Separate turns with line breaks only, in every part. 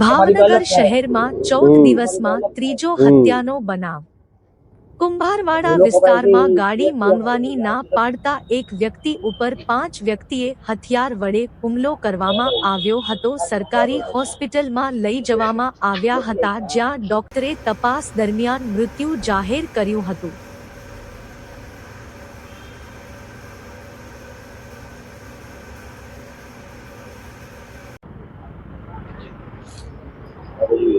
ભાવનગર શહેરમાં ચૌદ દિવસમાં ત્રીજો હત્યાનો બનાવ. કુંભારવાડા વિસ્તારમાં ગાડી માંગવાની ના પાડતા એક વ્યક્તિ ઉપર પાંચ વ્યક્તિએ હથિયાર વડે હુમલો કરવામાં આવ્યો હતો. સરકારી હોસ્પિટલમાં લઈ જવામાં આવ્યા હતા જ્યાં ડોક્ટરે તપાસ દરમિયાન મૃત્યુ જાહેર કર્યું હતું. I believe.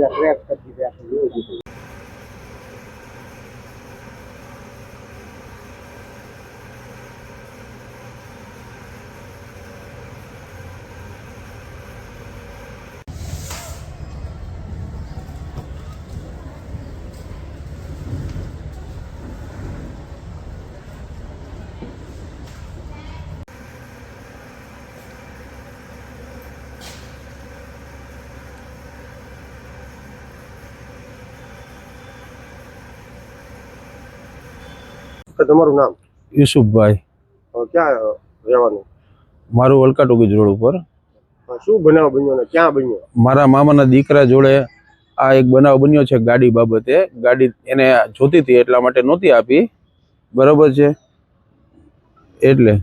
যাত্রায় একটা দিবে আসলে તો તમારું નામ?
યુસુફભાઈ.
ક્યાં રહેવાનું?
મારું વલકા ટોકીજ રોડ ઉપર
શું બનાવ બન્યો ને ક્યાં બન્યો?
મારા મામાના દીકરા જોડે આ એક બનાવ બન્યો છે ગાડી બાબતે. ગાડી એને જોતી હતી એટલા માટે નહોતી આપી. બરાબર છે? એટલે.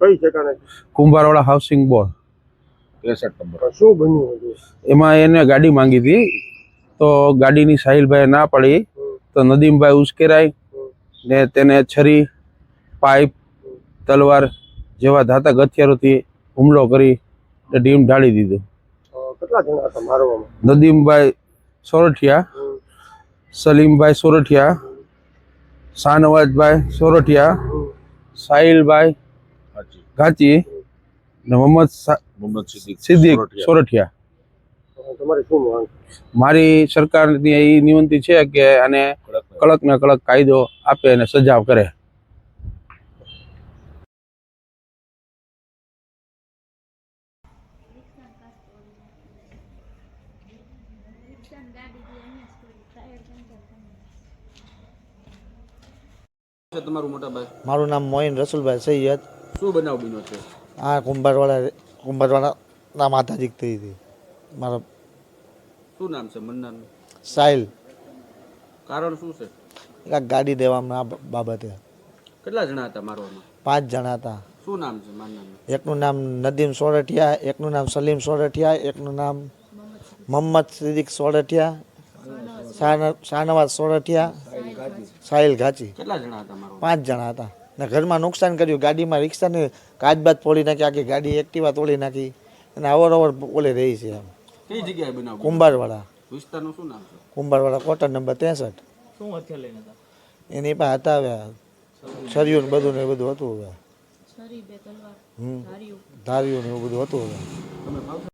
કઈ ઠેકાણે?
Kumbharwala housing board.
શું બન્યું
એમાં એને ગાડી માંગી હતી. તો ગાડીની સાહિલભાઈ ના પડી. તો નદીમભાઈ ઉશ્કેરાય ને તેને છરી પાઇપ તલવાર જેવા ધાતક હથિયારોથી હુમલો કરી ને ડીમ ઢાળી દીધું.
કેટલા જણા હતા મારવામાં
નદીમભાઈ સોરઠિયા સલીમભાઈ સોરઠિયા શાહનવાજભાઈ સોરઠિયા સાહિલભાઈ ઘાચી ને મોહમ્મદ સિદ્દીક સોરઠિયા.
અ, તમારે શું માંગ?
મારી સરકારની એ વિનંતી છે કે આને કડક ને કડક કાયદો આપે અને સજા કરે.
તમારું મોટા ભાઈ?
મારું નામ મોઇન રસુલભાઈ સૈયદ.
શું બનાવ બન્યો છે?
આ કુંભારવાળા ના માતાજી થઈ હતી. મારા
શું નામ છે? મન્નાનું
સાહિલ.
કારણ શું છે?
કાંઈક ગાડી દેવામાં આ બાબતે.
કેટલા જણા હતા મારવામાં
પાંચ જણા હતા.
શું નામ છે મારનારનું
એકનું નામ નદીમ સોરઠિયા એકનું નામ સલીમ સોરઠિયા એકનું નામ મોહમ્મદ સિદ્દીક સોરઠિયા શાહન- શાહનવાજ સોરઠિયા સાહિલ ઘાચી.
કેટલા જણા હતા
પાંચ જણા હતા. ને ઘરમાં નુકસાન કર્યું. ગાડીમાં રિક્ષાને કાચબાજ તોડી નાખી આખી ગાડી એક્ટિવા તોડી નાખી. અને અવર અવર ઓલે રહી છે એમ.
કઈ જગ્યાએ બનાવ?
કુંભારવાળા
વિસ્તારનું શું નામ છે?
કુંભારવાળા કોટર નંબર ત્રેસઠ. એની પાસે હતા હવે છરિયું ને બધું ને એ બધું હતું હવે. હમ. ધાર્યું ને એવું બધું હતું હવે.